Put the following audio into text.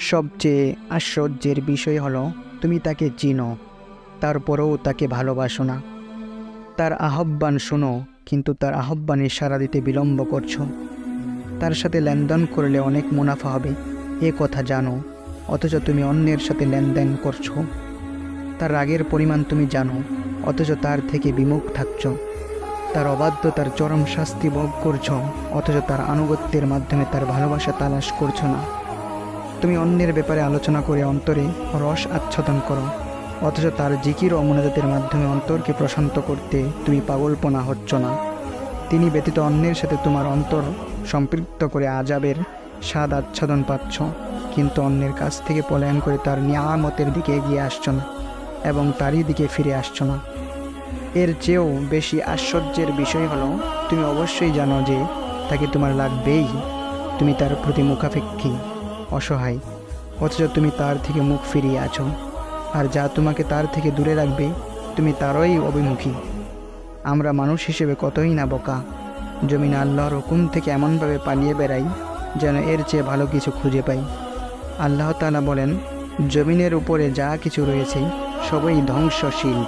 সবচেয়ে আশ্চর্যের বিষয় হলো, তুমি তাকে চিনো, তারপরেও তাকে ভালোবাসো না। তার আহ্বান শোনো, কিন্তু তার আহ্বানে সাড়া দিতে বিলম্ব করছ। তার সাথে লেনদেন করলে অনেক মুনাফা হবে, এ কথা জানো, অথচ তুমি অন্যের সাথে লেনদেন করছ। তার রাগের পরিমাণ তুমি জানো, অথচ তার থেকে বিমুখ থাকছ। তার অবাধ্যতার চরম শাস্তি ভোগ করছ, অথচ তার আনুগত্যের মাধ্যমে তার ভালোবাসা তালাশ করছ না। তুমি অন্যের ব্যাপারে আলোচনা করে অন্তরে রস আচ্ছাদন করো। অথচ তার জিকির ও মনোজাতের মাধ্যমে অন্তরকে প্রশান্ত করতে তুমি পাগলপনা হচ্ছ না। তিনি ব্যতীত অন্যের সাথে তোমার অন্তর সম্পৃক্ত করে আজাবের স্বাদ আচ্ছাদন পাচ্ছ। কিন্তু অন্যের কাছ থেকে পলায়ন করে তার নিয়ামতের দিকে এগিয়ে আসছ না এবং তারই দিকে ফিরে আসছ না। এর চেয়েও বেশি আশ্চর্যের বিষয় হলো, তুমি অবশ্যই জানো যে তাকে তোমার লাগবেই। তুমি তার প্রতি মুখাপেক্ষী। অসহায়, অথচ তুমি তার থেকে মুখ ফিরিয়ে আছো। আর যা তোমাকে তার থেকে দূরে রাখবে, তুমি তারই অভিমুখী। আমরা মানুষ হিসেবে কতই না বোকা। জমিন আল্লাহর হুকুম থেকে এমনভাবে পালিয়ে বেড়াই, যেন এর চেয়ে ভালো কিছু খুঁজে পাই। আল্লাহ তালা বলেন, জমিনের উপরে যা কিছু রয়েছে, সবই ধ্বংসশীল।